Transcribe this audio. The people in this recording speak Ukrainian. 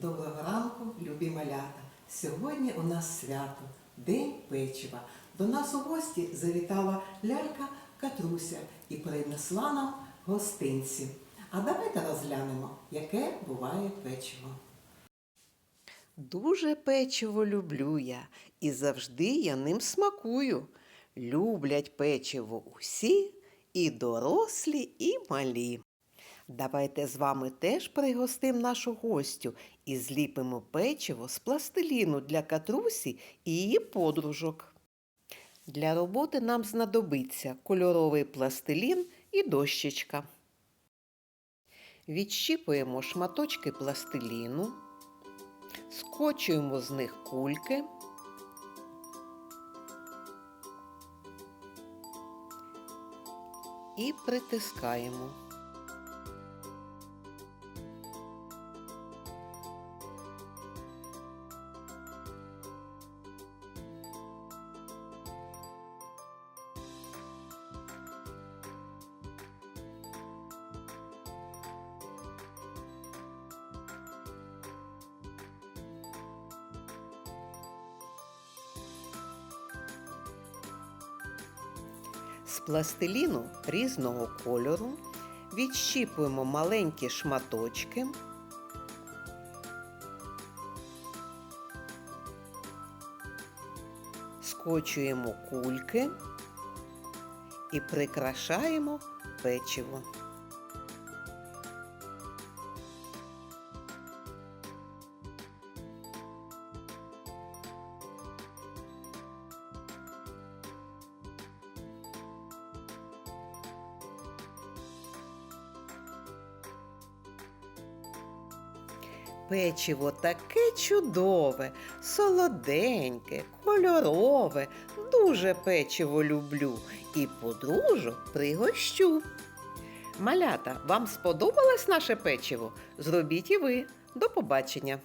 Доброго ранку, любі малята! Сьогодні у нас свято, День печива. До нас у гості завітала лялька Катруся і принесла нам гостинці. А давайте розглянемо, яке буває печиво. Дуже печиво люблю я, і завжди я ним смакую. Люблять печиво усі, і дорослі, і малі. Давайте з вами теж пригостим нашу гостю і зліпимо печиво з пластиліну для катрусі і її подружок. Для роботи нам знадобиться кольоровий пластилін і дощечка. Відщіпуємо шматочки пластиліну. Скочуємо з них кульки. І притискаємо. З пластиліну різного кольору відщіпуємо маленькі шматочки. Скочуємо кульки і прикрашаємо печиво. Печиво таке чудове, солоденьке, кольорове, дуже печиво люблю і подружок пригощу. Малята, вам сподобалось наше печиво? Зробіть і ви. До побачення!